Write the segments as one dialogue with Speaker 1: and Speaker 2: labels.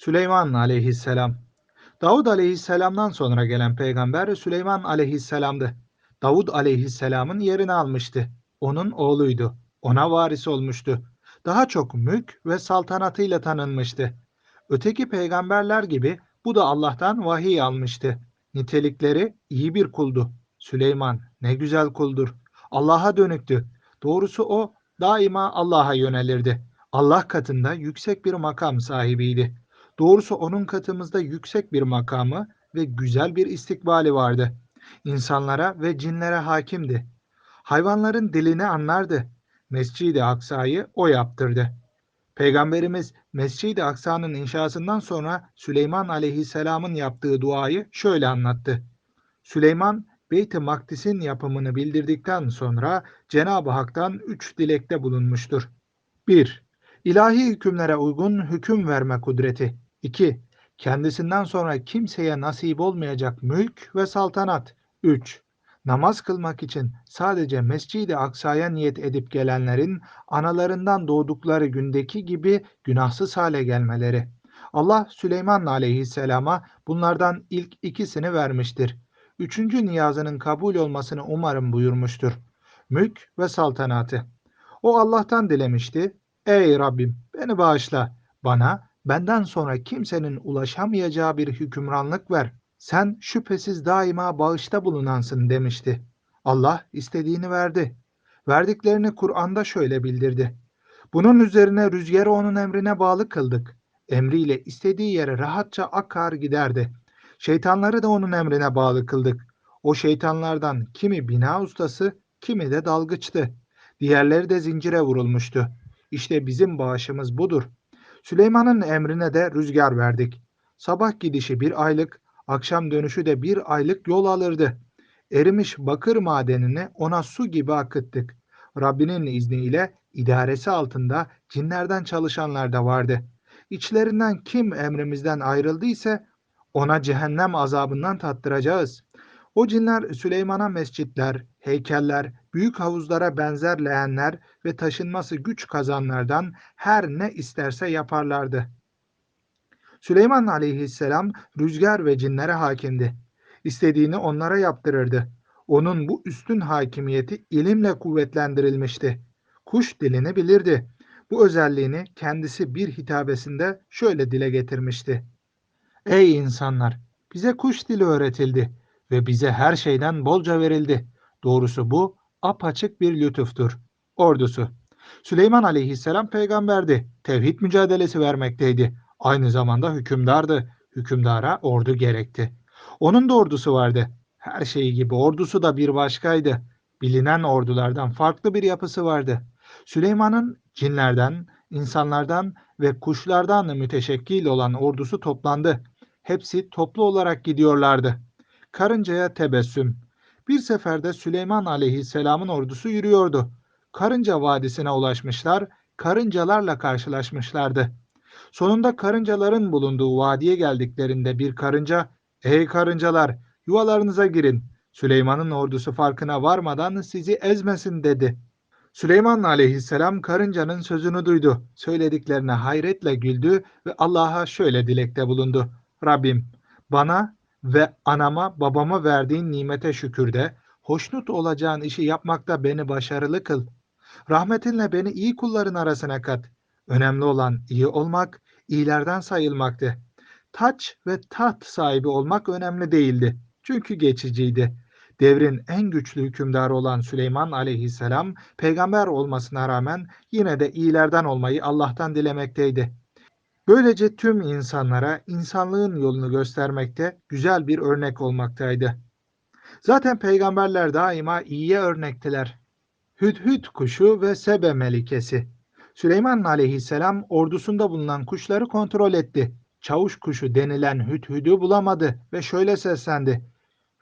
Speaker 1: Süleyman aleyhisselam. Davud aleyhisselamdan sonra gelen peygamber Süleyman aleyhisselamdı. Davud aleyhisselamın yerini almıştı. Onun oğluydu. Ona varis olmuştu. Daha çok mülk ve saltanatıyla tanınmıştı. Öteki peygamberler gibi bu da Allah'tan vahiy almıştı. Nitelikleri iyi bir kuldu. Süleyman ne güzel kuldur. Allah'a dönüktü. Doğrusu o daima Allah'a yönelirdi. Allah katında yüksek bir makam sahibiydi. Doğrusu onun katımızda yüksek bir makamı ve güzel bir istikbali vardı. İnsanlara ve cinlere hakimdi. Hayvanların dilini anlardı. Mescid-i Aksa'yı o yaptırdı. Peygamberimiz Mescid-i Aksa'nın inşasından sonra Süleyman aleyhisselamın yaptığı duayı şöyle anlattı. Süleyman Beyt-i Makdis'in yapımını bildirdikten sonra Cenab-ı Hak'tan üç dilekte bulunmuştur. 1. İlahi hükümlere uygun hüküm verme kudreti. 2. Kendisinden sonra kimseye nasip olmayacak mülk ve saltanat. 3. Namaz kılmak için sadece Mescid-i Aksa'ya niyet edip gelenlerin analarından doğdukları gündeki gibi günahsız hale gelmeleri. Allah Süleyman aleyhisselama bunlardan ilk ikisini vermiştir. Üçüncü niyazının kabul olmasını umarım buyurmuştur. Mülk ve saltanatı. O Allah'tan dilemişti. Ey Rabbim beni bağışla. Bana benden sonra kimsenin ulaşamayacağı bir hükümranlık ver. Sen şüphesiz daima bağışta bulunansın demişti. Allah istediğini verdi. Verdiklerini Kur'an'da şöyle bildirdi. Bunun üzerine rüzgarı onun emrine bağlı kıldık. Emriyle istediği yere rahatça akar giderdi. Şeytanları da onun emrine bağlı kıldık. O şeytanlardan kimi bina ustası, kimi de dalgıçtı. Diğerleri de zincire vurulmuştu. İşte bizim bağışımız budur. Süleyman'ın emrine de rüzgar verdik. Sabah gidişi bir aylık, akşam dönüşü de bir aylık yol alırdı. Erimiş bakır madenini ona su gibi akıttık. Rabbinin izniyle idaresi altında cinlerden çalışanlar da vardı. İçlerinden kim emrimizden ayrıldıysa ona cehennem azabından tattıracağız. O cinler Süleyman'a mescitler, heykeller, büyük havuzlara benzer leğenler ve taşınması güç kazanlardan her ne isterse yaparlardı. Süleyman aleyhisselam rüzgar ve cinlere hakimdi. İstediğini onlara yaptırırdı. Onun bu üstün hakimiyeti ilimle kuvvetlendirilmişti. Kuş dilini bilirdi. Bu özelliğini kendisi bir hitabesinde şöyle dile getirmişti. Ey insanlar! Bize kuş dili öğretildi ve bize her şeyden bolca verildi. Doğrusu bu apaçık bir lütuftur. Ordusu Süleyman aleyhisselam peygamberdi. Tevhid mücadelesi vermekteydi. Aynı zamanda hükümdardı. Hükümdara ordu gerekti. Onun da ordusu vardı. Her şeyi gibi ordusu da bir başkaydı. Bilinen ordulardan farklı bir yapısı vardı. Süleyman'ın cinlerden, insanlardan ve kuşlardan müteşekkil olan ordusu toplandı. Hepsi toplu olarak gidiyorlardı. Karıncaya tebessüm. Bir seferde Süleyman aleyhisselamın ordusu yürüyordu. Karınca Vadisi'ne ulaşmışlar, karıncalarla karşılaşmışlardı. Sonunda karıncaların bulunduğu vadiye geldiklerinde bir karınca, ''Ey karıncalar, yuvalarınıza girin. Süleyman'ın ordusu farkına varmadan sizi ezmesin.'' dedi. Süleyman aleyhisselam karıncanın sözünü duydu. Söylediklerine hayretle güldü ve Allah'a şöyle dilekte bulundu. Rabbim bana ve anama babama verdiğin nimete şükür de hoşnut olacağın işi yapmakta beni başarılı kıl. Rahmetinle beni iyi kulların arasına kat. Önemli olan iyi olmak, iyilerden sayılmaktı. Taç ve taht sahibi olmak önemli değildi. Çünkü geçiciydi. Devrin en güçlü hükümdarı olan Süleyman aleyhisselam peygamber olmasına rağmen yine de iyilerden olmayı Allah'tan dilemekteydi. Böylece tüm insanlara insanlığın yolunu göstermekte güzel bir örnek olmaktaydı. Zaten peygamberler daima iyiye örnektiler. Hüdhüd kuşu ve Sebe melikesi. Süleyman aleyhisselam ordusunda bulunan kuşları kontrol etti. Çavuş kuşu denilen hüdhüdü bulamadı ve şöyle seslendi.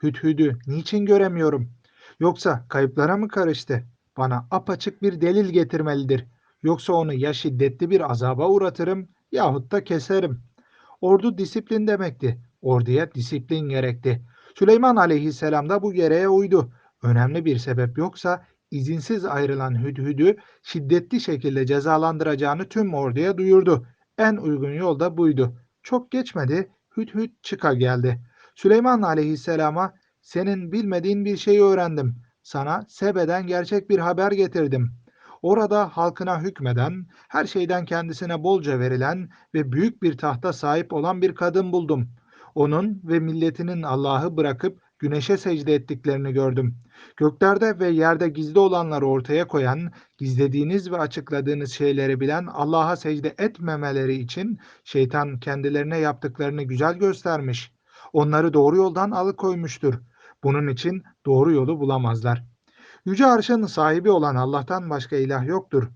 Speaker 1: Hüdhüdü niçin göremiyorum? Yoksa kayıplara mı karıştı? Bana apaçık bir delil getirmelidir. Yoksa onu ya şiddetli bir azaba uğratırım yahut da keserim. Ordu disiplin demekti. Orduya disiplin gerekti. Süleyman aleyhisselam da bu gereğe uydu. Önemli bir sebep yoksa izinsiz ayrılan Hüdhüd'ü şiddetli şekilde cezalandıracağını tüm orduya duyurdu. En uygun yol da buydu. Çok geçmedi, Hüdhüd çıka geldi. Süleyman aleyhisselama senin bilmediğin bir şeyi öğrendim. Sana Sebe'den gerçek bir haber getirdim. Orada halkına hükmeden, her şeyden kendisine bolca verilen ve büyük bir tahta sahip olan bir kadın buldum. Onun ve milletinin Allah'ı bırakıp güneşe secde ettiklerini gördüm. Göklerde ve yerde gizli olanları ortaya koyan, gizlediğiniz ve açıkladığınız şeyleri bilen Allah'a secde etmemeleri için şeytan kendilerine yaptıklarını güzel göstermiş. Onları doğru yoldan alıkoymuştur. Bunun için doğru yolu bulamazlar. Yüce Arş'ın sahibi olan Allah'tan başka ilah yoktur.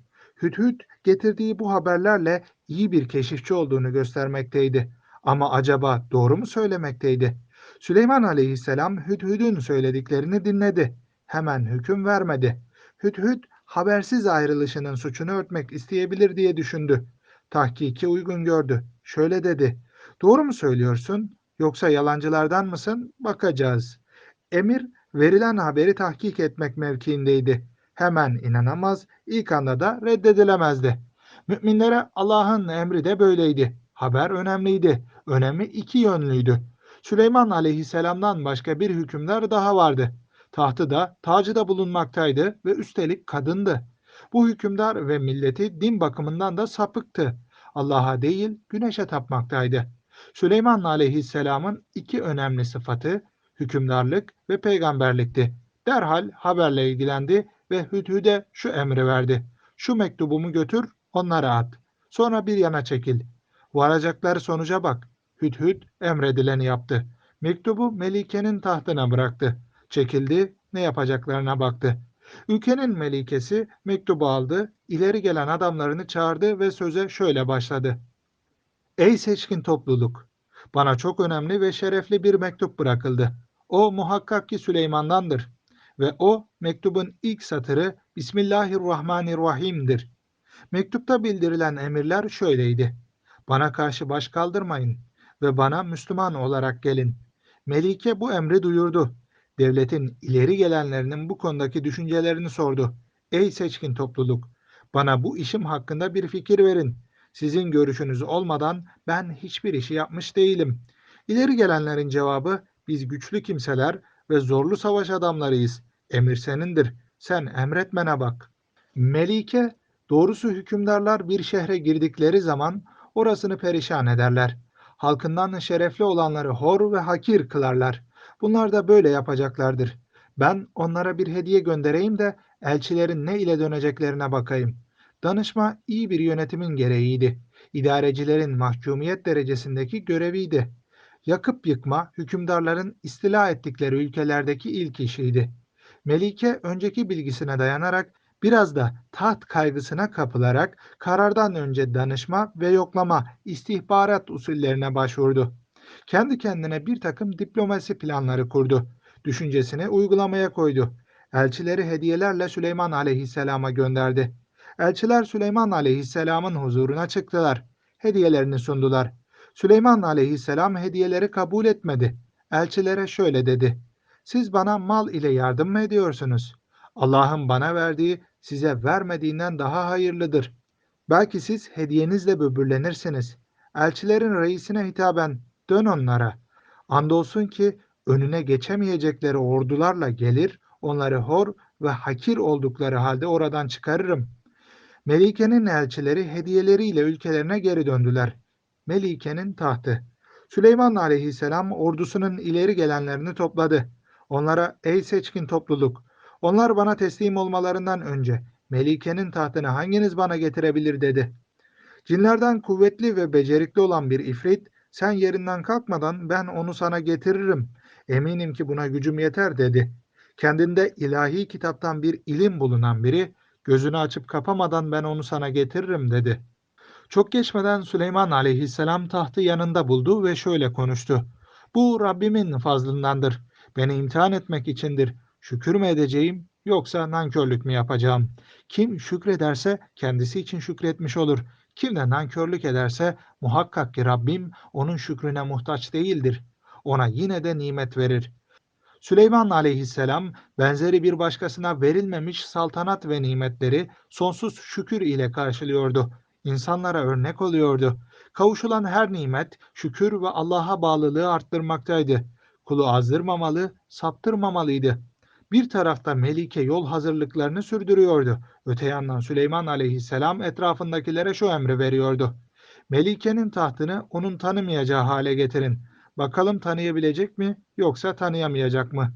Speaker 1: Hüdhüd getirdiği bu haberlerle iyi bir keşifçi olduğunu göstermekteydi. Ama acaba doğru mu söylemekteydi? Süleyman aleyhisselam Hüdhüd'ün söylediklerini dinledi. Hemen hüküm vermedi. Hüdhüd habersiz ayrılışının suçunu örtmek isteyebilir diye düşündü. Tahkiki uygun gördü. Şöyle dedi. Doğru mu söylüyorsun? Yoksa yalancılardan mısın? Bakacağız. Emir verilen haberi tahkik etmek mevkiindeydi. Hemen inanamaz, ilk anda da reddedilemezdi. Müminlere Allah'ın emri de böyleydi. Haber önemliydi. Önemi iki yönlüydü. Süleyman aleyhisselamdan başka bir hükümdar daha vardı. Tahtı da, tacı da bulunmaktaydı ve üstelik kadındı. Bu hükümdar ve milleti din bakımından da sapıktı. Allah'a değil güneşe tapmaktaydı. Süleyman aleyhisselamın iki önemli sıfatı hükümdarlık ve peygamberlikti. Derhal haberle ilgilendi ve Hüdhüd'e şu emri verdi. Şu mektubumu götür, onlara at. Sonra bir yana çekil. Varacakları sonuca bak. Hüdhüd emredileni yaptı. Mektubu Melike'nin tahtına bıraktı. Çekildi, ne yapacaklarına baktı. Ülkenin melikesi mektubu aldı, ileri gelen adamlarını çağırdı ve söze şöyle başladı. Ey seçkin topluluk! Bana çok önemli ve şerefli bir mektup bırakıldı. O muhakkak ki Süleyman'dandır. Ve o mektubun ilk satırı Bismillahirrahmanirrahim'dir. Mektupta bildirilen emirler şöyleydi. Bana karşı baş kaldırmayın ve bana Müslüman olarak gelin. Melike bu emri duyurdu. Devletin ileri gelenlerinin bu konudaki düşüncelerini sordu. Ey seçkin topluluk! Bana bu işim hakkında bir fikir verin. Sizin görüşünüz olmadan ben hiçbir işi yapmış değilim. İleri gelenlerin cevabı biz güçlü kimseler ve zorlu savaş adamlarıyız. Emir senindir. Sen emretmene bak. Melike, doğrusu hükümdarlar bir şehre girdikleri zaman orasını perişan ederler. Halkından şerefli olanları hor ve hakir kılarlar. Bunlar da böyle yapacaklardır. Ben onlara bir hediye göndereyim de elçilerin ne ile döneceklerine bakayım. Danışma iyi bir yönetimin gereğiydi. İdarecilerin mahkumiyet derecesindeki göreviydi. Yakıp yıkma hükümdarların istila ettikleri ülkelerdeki ilk işiydi. Melike önceki bilgisine dayanarak biraz da taht kaygısına kapılarak karardan önce danışma ve yoklama istihbarat usullerine başvurdu. Kendi kendine bir takım diplomasi planları kurdu. Düşüncesini uygulamaya koydu. Elçileri hediyelerle Süleyman aleyhisselama gönderdi. Elçiler Süleyman aleyhisselamın huzuruna çıktılar. Hediyelerini sundular. Süleyman aleyhisselam hediyeleri kabul etmedi. Elçilere şöyle dedi. Siz bana mal ile yardım mı ediyorsunuz? Allah'ın bana verdiği size vermediğinden daha hayırlıdır. Belki siz hediyenizle böbürlenirsiniz. Elçilerin reisine hitaben dön onlara. Andolsun ki önüne geçemeyecekleri ordularla gelir, onları hor ve hakir oldukları halde oradan çıkarırım. Melike'nin elçileri hediyeleriyle ülkelerine geri döndüler. Melike'nin tahtı. Süleyman aleyhisselam ordusunun ileri gelenlerini topladı. Onlara ey seçkin topluluk, onlar bana teslim olmalarından önce Melike'nin tahtını hanginiz bana getirebilir dedi. Cinlerden kuvvetli ve becerikli olan bir ifrit, sen yerinden kalkmadan ben onu sana getiririm. Eminim ki buna gücüm yeter dedi. Kendinde ilahi kitaptan bir ilim bulunan biri, gözünü açıp kapamadan ben onu sana getiririm dedi. Çok geçmeden Süleyman aleyhisselam tahtı yanında buldu ve şöyle konuştu. Bu Rabbimin fazlındandır. Beni imtihan etmek içindir. Şükür mü edeceğim yoksa nankörlük mü yapacağım? Kim şükrederse kendisi için şükretmiş olur. Kim de nankörlük ederse muhakkak ki Rabbim onun şükrüne muhtaç değildir. Ona yine de nimet verir. Süleyman aleyhisselam benzeri bir başkasına verilmemiş saltanat ve nimetleri sonsuz şükür ile karşılıyordu. İnsanlara örnek oluyordu. Kavuşulan her nimet şükür ve Allah'a bağlılığı arttırmaktaydı. Kulu azdırmamalı, saptırmamalıydı. Bir tarafta Melike yol hazırlıklarını sürdürüyordu. Öte yandan Süleyman aleyhisselam etrafındakilere şu emri veriyordu. Melike'nin tahtını onun tanımayacağı hale getirin. Bakalım tanıyabilecek mi yoksa tanıyamayacak mı?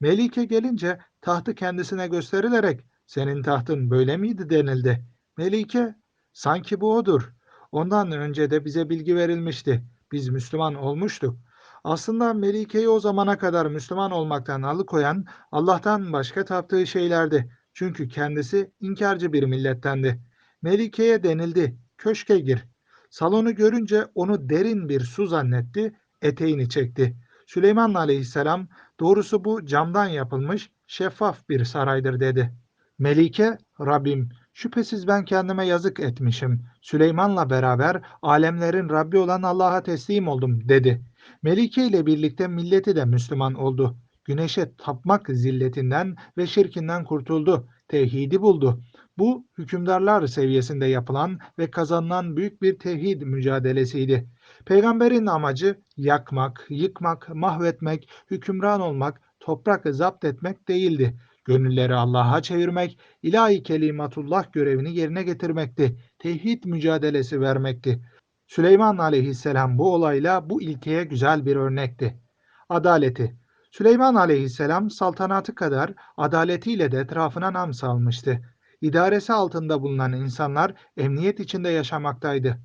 Speaker 1: Melike gelince tahtı kendisine gösterilerek senin tahtın böyle miydi denildi. Melike sanki bu odur. Ondan önce de bize bilgi verilmişti. Biz Müslüman olmuştuk. Aslında Melike'yi o zamana kadar Müslüman olmaktan alıkoyan Allah'tan başka taptığı şeylerdi. Çünkü kendisi inkarcı bir millettendi. Melike'ye denildi, köşke gir. Salonu görünce onu derin bir su zannetti, eteğini çekti. Süleyman aleyhisselam, doğrusu bu camdan yapılmış şeffaf bir saraydır dedi. Melike, Rabbim, şüphesiz ben kendime yazık etmişim. Süleyman'la beraber alemlerin Rabbi olan Allah'a teslim oldum dedi. Melike ile birlikte milleti de Müslüman oldu. Güneşe tapmak zilletinden ve şirkinden kurtuldu. Tevhidi buldu. Bu hükümdarlar seviyesinde yapılan ve kazanılan büyük bir tevhid mücadelesiydi. Peygamberin amacı yakmak, yıkmak, mahvetmek, hükümran olmak, toprak zapt etmek değildi. Gönülleri Allah'a çevirmek, ilahi kelimatullah görevini yerine getirmekti. Tevhid mücadelesi vermekti. Süleyman aleyhisselam bu olayla bu ilkeye güzel bir örnekti. Adaleti Süleyman aleyhisselam saltanatı kadar adaletiyle de etrafına nam salmıştı. İdaresi altında bulunan insanlar emniyet içinde yaşamaktaydı.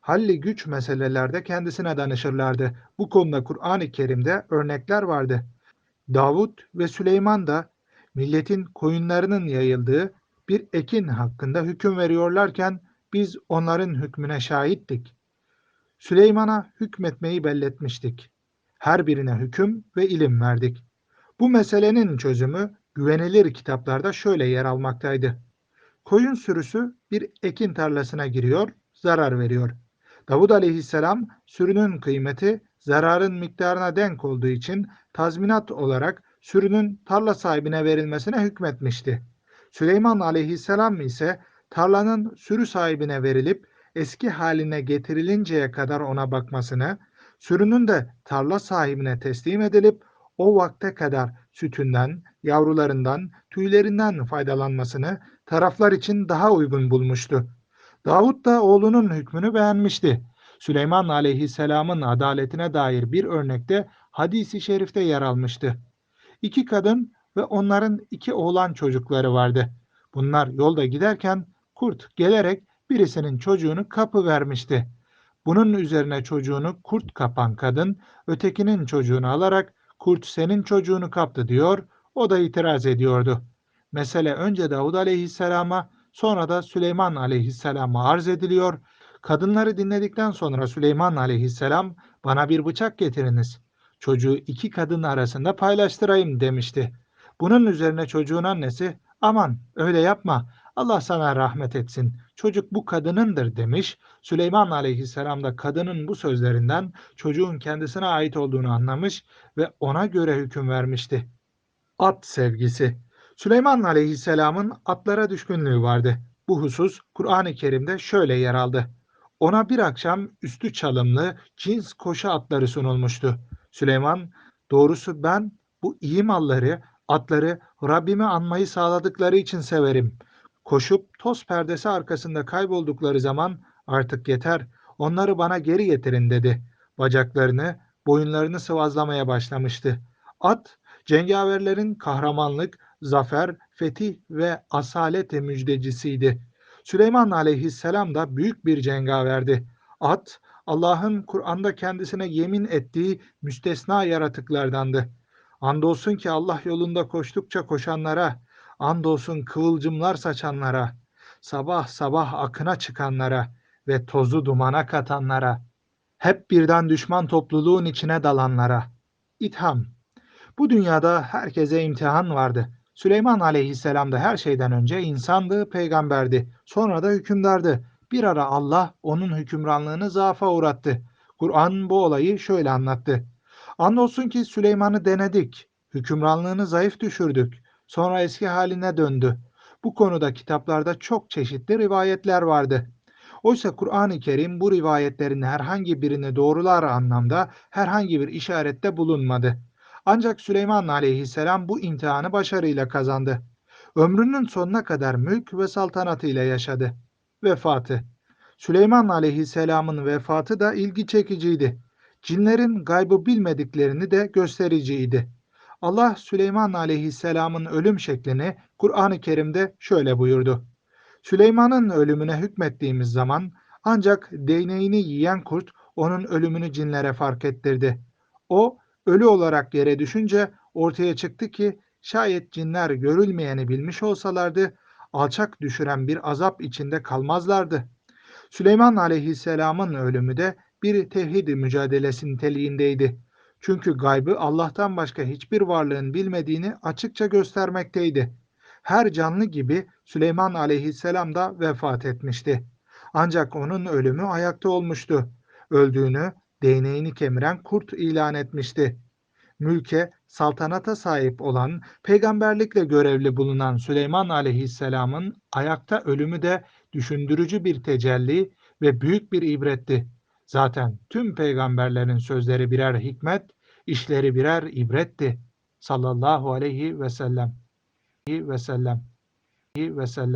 Speaker 1: Halli güç meselelerde kendisine danışırlardı. Bu konuda Kur'an-ı Kerim'de örnekler vardı. Davut ve Süleyman da milletin koyunlarının yayıldığı bir ekin hakkında hüküm veriyorlarken biz onların hükmüne şahittik. Süleyman'a hükmetmeyi belletmiştik. Her birine hüküm ve ilim verdik. Bu meselenin çözümü güvenilir kitaplarda şöyle yer almaktaydı. Koyun sürüsü bir ekin tarlasına giriyor, zarar veriyor. Davud aleyhisselam sürünün kıymeti zararın miktarına denk olduğu için tazminat olarak sürünün tarla sahibine verilmesine hükmetmişti. Süleyman aleyhisselam ise tarlanın sürü sahibine verilip eski haline getirilinceye kadar ona bakmasını, sürünün de tarla sahibine teslim edilip o vakte kadar sütünden, yavrularından, tüylerinden faydalanmasını taraflar için daha uygun bulmuştu. Davut da oğlunun hükmünü beğenmişti. Süleyman aleyhisselamın adaletine dair bir örnekte hadisi şerifte yer almıştı. İki kadın ve onların iki oğlan çocukları vardı. Bunlar yolda giderken kurt gelerek birisinin çocuğunu kapı vermişti. Bunun üzerine çocuğunu kurt kapan kadın ötekinin çocuğunu alarak kurt senin çocuğunu kaptı diyor, o da itiraz ediyordu. Mesele önce Davud aleyhisselama sonra da Süleyman aleyhisselama arz ediliyor. Kadınları dinledikten sonra Süleyman aleyhisselam bana bir bıçak getiriniz. Çocuğu iki kadın arasında paylaştırayım demişti. Bunun üzerine çocuğun annesi aman öyle yapma Allah sana rahmet etsin. Çocuk bu kadınındır demiş. Süleyman aleyhisselam da kadının bu sözlerinden çocuğun kendisine ait olduğunu anlamış ve ona göre hüküm vermişti. At sevgisi. Süleyman aleyhisselamın atlara düşkünlüğü vardı. Bu husus Kur'an-ı Kerim'de şöyle yer aldı. Ona bir akşam üstü çalımlı cins koşu atları sunulmuştu. Süleyman, doğrusu ben bu iyi malları, atları Rabbimi anmayı sağladıkları için severim. Koşup toz perdesi arkasında kayboldukları zaman artık yeter, onları bana geri getirin dedi. Bacaklarını, boyunlarını sıvazlamaya başlamıştı. At, cengaverlerin kahramanlık, zafer, fetih ve asalet müjdecisiydi. Süleyman aleyhisselam da büyük bir cengaverdi. At, Allah'ın Kur'an'da kendisine yemin ettiği müstesna yaratıklardandı. Andolsun ki Allah yolunda koştukça koşanlara, andolsun kıvılcımlar saçanlara, sabah sabah akına çıkanlara ve tozu dumana katanlara, hep birden düşman topluluğun içine dalanlara. İtham. Bu dünyada herkese imtihan vardı. Süleyman aleyhisselam da her şeyden önce insandı, peygamberdi. Sonra da hükümdardı. Bir ara Allah onun hükümranlığını zaafa uğrattı. Kur'an bu olayı şöyle anlattı. Andolsun ki Süleyman'ı denedik. Hükümranlığını zayıf düşürdük. Sonra eski haline döndü. Bu konuda kitaplarda çok çeşitli rivayetler vardı. Oysa Kur'an-ı Kerim bu rivayetlerin herhangi birini doğrular anlamda herhangi bir işarette bulunmadı. Ancak Süleyman aleyhisselam bu imtihanı başarıyla kazandı. Ömrünün sonuna kadar mülk ve saltanatıyla yaşadı. Vefatı Süleyman aleyhisselamın vefatı da ilgi çekiciydi. Cinlerin gaybı bilmediklerini de göstericiydi. Allah Süleyman aleyhisselamın ölüm şeklini Kur'an-ı Kerim'de şöyle buyurdu. Süleyman'ın ölümüne hükmettiğimiz zaman ancak değneğini yiyen kurt onun ölümünü cinlere fark ettirdi. O ölü olarak yere düşünce ortaya çıktı ki şayet cinler görülmeyeni bilmiş olsalardı alçak düşüren bir azap içinde kalmazlardı. Süleyman aleyhisselamın ölümü de bir tevhid mücadelesi niteliğindeydi. Çünkü gaybı Allah'tan başka hiçbir varlığın bilmediğini açıkça göstermekteydi. Her canlı gibi Süleyman aleyhisselam da vefat etmişti. Ancak onun ölümü ayakta olmuştu. Öldüğünü değneğini kemiren kurt ilan etmişti. Mülke, saltanata sahip olan, peygamberlikle görevli bulunan Süleyman aleyhisselamın ayakta ölümü de düşündürücü bir tecelli ve büyük bir ibretti. Zaten tüm peygamberlerin sözleri birer hikmet, işleri birer ibretti. Sallallahu aleyhi ve sellem. Ve sellem. Ve sellem.